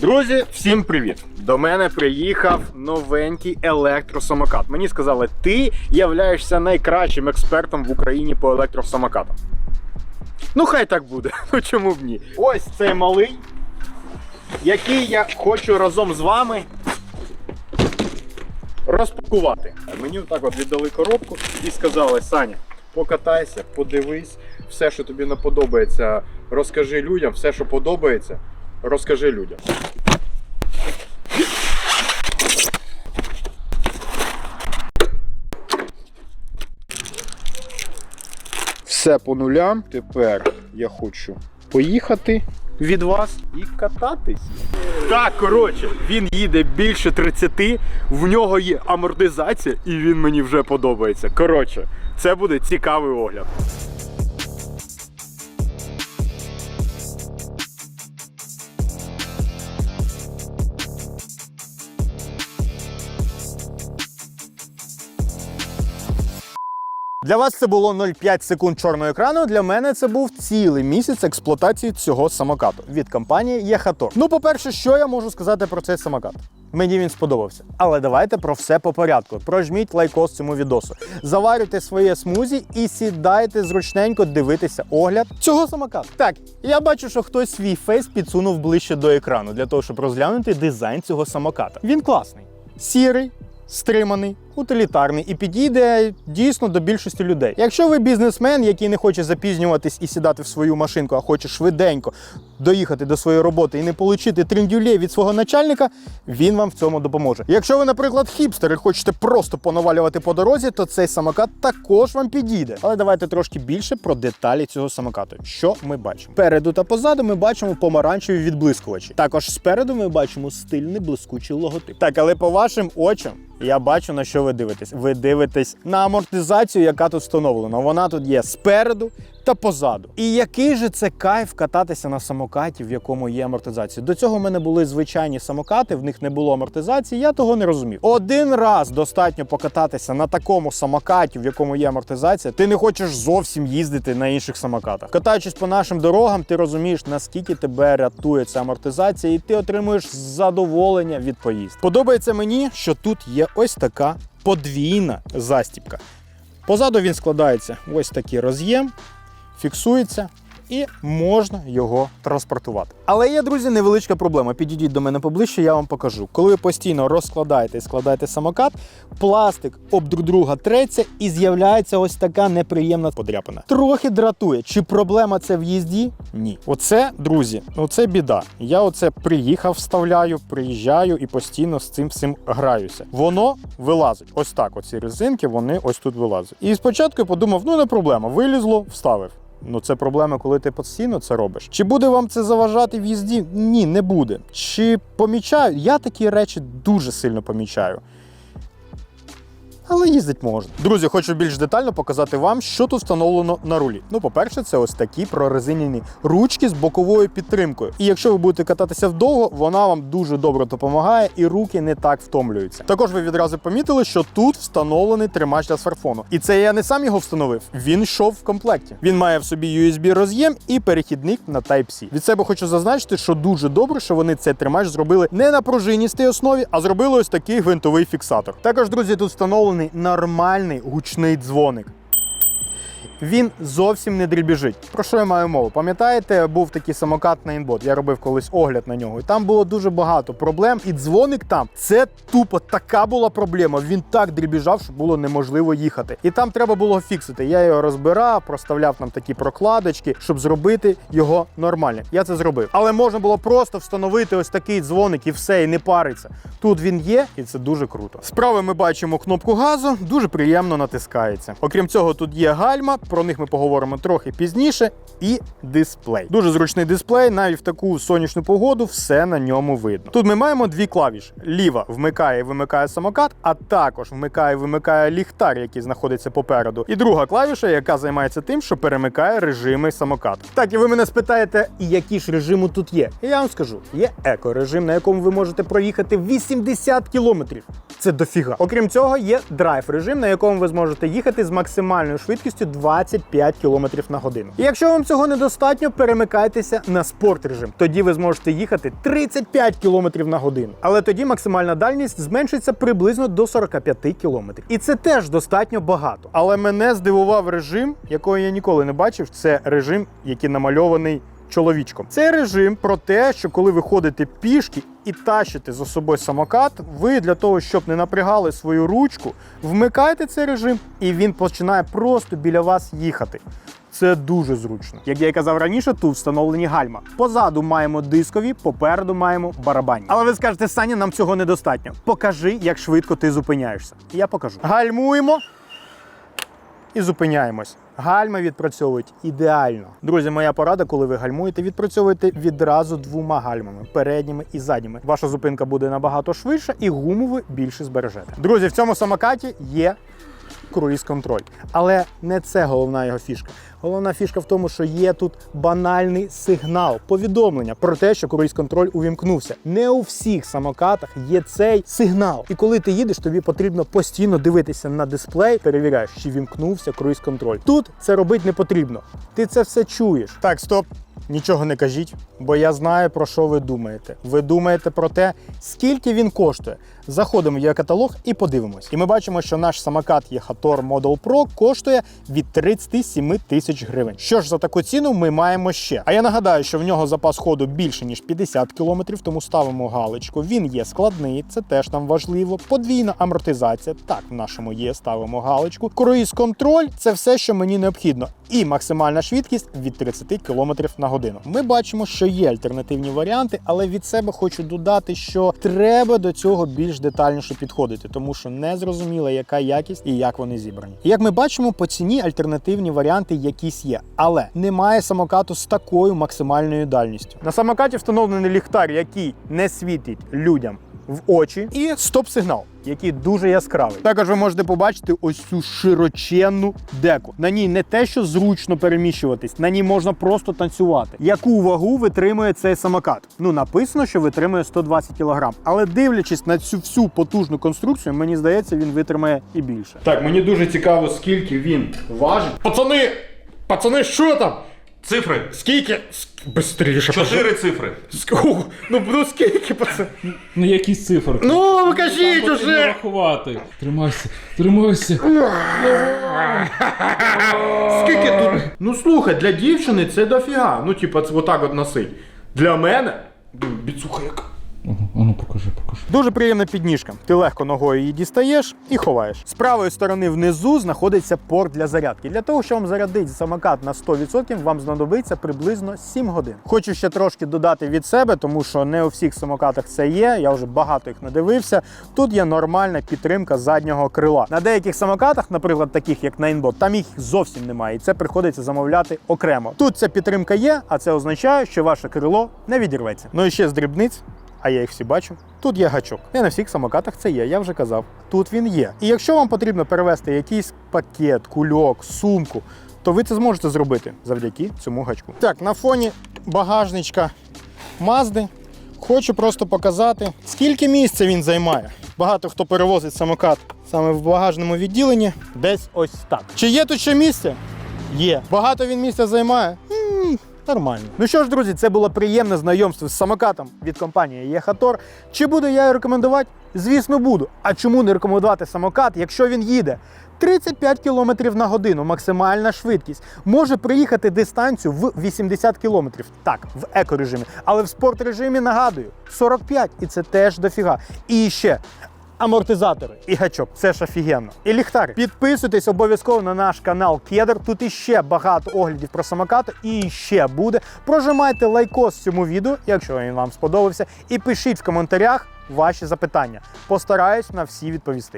Друзі, всім привіт! До мене приїхав новенький електросамокат. Мені сказали, ти являєшся найкращим експертом в Україні по електросамокатам. Ну, хай так буде. Ну чому б ні? Ось цей малий, який я хочу разом з вами розпакувати. Мені отак от віддали коробку і сказали, Саня, покатайся, подивись, все, що тобі не подобається, розкажи людям, все, що подобається, розкажи людям. Все по нулям. Тепер я хочу поїхати від вас і кататись. Так, коротше, він їде більше 30, в нього є амортизація, і він мені вже подобається. Коротше, це буде цікавий огляд. Для вас це було 0,5 секунд чорного екрану. Для мене це був цілий місяць експлуатації цього самокату від компанії Єхатор. Ну, по-перше, що я можу сказати про цей самокат? Мені він сподобався. Але давайте про все по порядку. Прожміть лайкос цьому відосу. Заварюйте своє смузі і сідайте зручненько дивитися огляд цього самокату. Так, я бачу, що хтось свій фейс підсунув ближче до екрану для того, щоб розглянути дизайн цього самоката. Він класний, сірий, стриманий, утилітарний і підійде дійсно до більшості людей. Якщо ви бізнесмен, який не хоче запізнюватись і сідати в свою машинку, а хоче швиденько доїхати до своєї роботи і не отримати трендюлє від свого начальника, він вам в цьому допоможе. Якщо ви, наприклад, хіпстер і хочете просто понавалювати по дорозі, то цей самокат також вам підійде. Але давайте трошки більше про деталі цього самокату. Що ми бачимо? Переду та позаду ми бачимо помаранчеві відблискувачі. Також спереду ми бачимо стильний блискучий логотип. Так, але по вашим очам я бачу на що ви дивитесь. Ви дивитесь на амортизацію, яка тут встановлена. Вона тут є спереду та позаду. І який же це кайф кататися на самокаті, в якому є амортизація? До цього в мене були звичайні самокати, в них не було амортизації. Я того не розумів. Один раз достатньо покататися на такому самокаті, в якому є амортизація. Ти не хочеш зовсім їздити на інших самокатах. Катаючись по нашим дорогам, ти розумієш, наскільки тебе рятує ця амортизація, і ти отримуєш задоволення від поїздки. Подобається мені, що тут є ось така подвійна застіпка. Позаду він складається ось такий роз'єм, фіксується. І можна його транспортувати. Але є, друзі, невеличка проблема. Підійдіть до мене поближче, я вам покажу. Коли ви постійно розкладаєте і складаєте самокат, пластик об друг друга треться і з'являється ось така неприємна подряпина. Трохи дратує. Чи проблема це в їзді? Ні. Оце, друзі, оце біда. Я оце приїхав, вставляю, приїжджаю і постійно з цим всім граюся. Воно вилазить. Ось так. Оці резинки, вони ось тут вилазять. І спочатку я подумав, ну не проблема, вилізло, вставив. Ну, це проблема, коли ти постійно це робиш. Чи буде вам це заважати в їзді? Ні, не буде. Чи помічаю? Я такі речі дуже сильно помічаю. Але їздить можна. Друзі, хочу більш детально показати вам, що тут встановлено на рулі. Ну, по-перше, це ось такі прорезинені ручки з боковою підтримкою. І якщо ви будете кататися вдовго, вона вам дуже добре допомагає і руки не так втомлюються. Також ви відразу помітили, що тут встановлений тримач для смартфону. І це я не сам його встановив. Він йшов в комплекті. Він має в собі USB роз'єм і перехідник на Type-C. Від себе хочу зазначити, що дуже добре, що вони цей тримач зробили не на пружиністій основі, а зробили ось такий гвинтовий фіксатор. Також, друзі, тут встановлений нормальний гучний дзвоник. Він зовсім не дрібіжить. Про що я маю мову? Пам'ятаєте, був такий самокат на інбот. Я робив колись огляд на нього. І там було дуже багато проблем. І дзвоник там це тупо така була проблема. Він так дрібіжав, що було неможливо їхати. І там треба було фіксити. Я його розбирав, проставляв там такі прокладочки, щоб зробити його нормально. Я це зробив. Але можна було просто встановити ось такий дзвоник і все, і не париться. Тут він є, і це дуже круто. Справа ми бачимо кнопку газу, дуже приємно натискається. Окрім цього, тут є гальма. Про них ми поговоримо трохи пізніше. І дисплей. Дуже зручний дисплей, навіть в таку сонячну погоду все на ньому видно. Тут ми маємо дві клавіші: ліва вмикає і вимикає самокат, а також вмикає і вимикає ліхтар, який знаходиться попереду. І друга клавіша, яка займається тим, що перемикає режими самокату. Так, і ви мене спитаєте, які ж режими тут є? Я вам скажу: є еко-режим, на якому ви можете проїхати 80 кілометрів. Це дофіга. Окрім цього, є драйв режим, на якому ви зможете їхати з максимальною швидкістю 20 25 км на годину. І якщо вам цього недостатньо, перемикайтеся на спорт режим. Тоді ви зможете їхати 35 км на годину. Але тоді максимальна дальність зменшиться приблизно до 45 км. І це теж достатньо багато. Але мене здивував режим, якого я ніколи не бачив. Це режим, який намальований чоловічком. Це режим про те, що коли ви ходите пішки і тащите за собою самокат, ви для того, щоб не напрягали свою ручку, вмикаєте цей режим, і він починає просто біля вас їхати. Це дуже зручно. Як я й казав раніше, тут встановлені гальма. Позаду маємо дискові, попереду маємо барабанні. Але ви скажете, Саня, нам цього недостатньо. Покажи, як швидко ти зупиняєшся. Я покажу. Гальмуємо і зупиняємось. Гальма відпрацьовують ідеально. Друзі, моя порада, коли ви гальмуєте, відпрацьовуйте відразу двома гальмами передніми і задніми. Ваша зупинка буде набагато швидша і гуму ви більше збережете. Друзі, в цьому самокаті є круїз-контроль. Але не це головна його фішка. Головна фішка в тому, що є тут банальний сигнал, повідомлення про те, що круїз-контроль увімкнувся. Не у всіх самокатах є цей сигнал. І коли ти їдеш, тобі потрібно постійно дивитися на дисплей, перевіряєш, чи вімкнувся круїз-контроль. Тут це робити не потрібно. Ти це все чуєш. Так, стоп. Нічого не кажіть, бо я знаю про що ви думаєте. Ви думаєте про те, скільки він коштує. Заходимо в його каталог і подивимось. І ми бачимо, що наш самокат Yehator Model Pro коштує від 37 тисяч гривень. Що ж за таку ціну ми маємо ще? А я нагадаю, що в нього запас ходу більше ніж 50 кілометрів, тому ставимо галочку. Він є складний, це теж нам важливо. Подвійна амортизація. Так, в нашому є, ставимо галочку. Круїз контроль це все, що мені необхідно. І максимальна швидкість від 30 км на годину. Ми бачимо, що є альтернативні варіанти, але від себе хочу додати, що треба до цього більш детальніше підходити, тому що не зрозуміло, яка якість і як вони зібрані. Як ми бачимо, по ціні альтернативні варіанти якісь є, але немає самокату з такою максимальною дальністю. На самокаті встановлений ліхтар, який не світить людям в очі, і стоп-сигнал, який дуже яскравий. Також ви можете побачити ось цю широченну деку. На ній не те, що зручно переміщуватись, на ній можна просто танцювати. Яку вагу витримує цей самокат? Ну написано, що витримує 120 кг. Але дивлячись на цю всю потужну конструкцію, мені здається, він витримає і більше. Так, мені дуже цікаво, скільки він важить. Пацани! Пацани, що там? Цифри. Скільки? Бистріше, Чотири цифри. Ск- Ну, ну скільки пацан? Ну якісь цифри. Ну, кажіть уже! рахувати. Тримайся, тримайся. Скільки тут? Ну слухай, для дівчини це дофіга. Ну, типа, отак от носить. Для мене. ну, Біцуха яка. Ага, а ну покажи, покажи. Дуже приємна підніжка. Ти легко ногою її дістаєш і ховаєш. З правої сторони внизу знаходиться порт для зарядки. Для того, щоб вам зарядити самокат на 100%, вам знадобиться приблизно 7 годин. Хочу ще трошки додати від себе, тому що не у всіх самокатах це є. Я вже багато їх надивився. Тут є нормальна підтримка заднього крила. На деяких самокатах, наприклад, таких як Ninebot, там їх зовсім немає, і це приходиться замовляти окремо. Тут ця підтримка є, а це означає, що ваше крило не відірветься. Ну і ще з дрібниць. А я їх всі бачу. Тут є гачок. Не на всіх самокатах це є, я вже казав. Тут він є. І якщо вам потрібно перевезти якийсь пакет, кульок, сумку, то ви це зможете зробити завдяки цьому гачку. Так, на фоні багажничка Мазди хочу просто показати, скільки місця він займає. Багато хто перевозить самокат саме в багажному відділенні, десь ось так. Чи є тут ще місце? Є. Багато він місця займає? Нормально. Ну що ж, друзі, це було приємне знайомство з самокатом від компанії Єхатор. Чи буду я його рекомендувати? Звісно, буду. А чому не рекомендувати самокат, якщо він їде? 35 км на годину, максимальна швидкість. Може приїхати дистанцію в 80 км. Так, в екорежимі. Але в спорт-режимі нагадую 45 і це теж дофіга. І ще амортизатори і гачок. Це ж офігенно. І ліхтарик. Підписуйтесь обов'язково на наш канал Кедр. Тут іще багато оглядів про самокати і ще буде. Прожимайте лайкос цьому відео, якщо він вам сподобався, і пишіть в коментарях ваші запитання. Постараюсь на всі відповісти.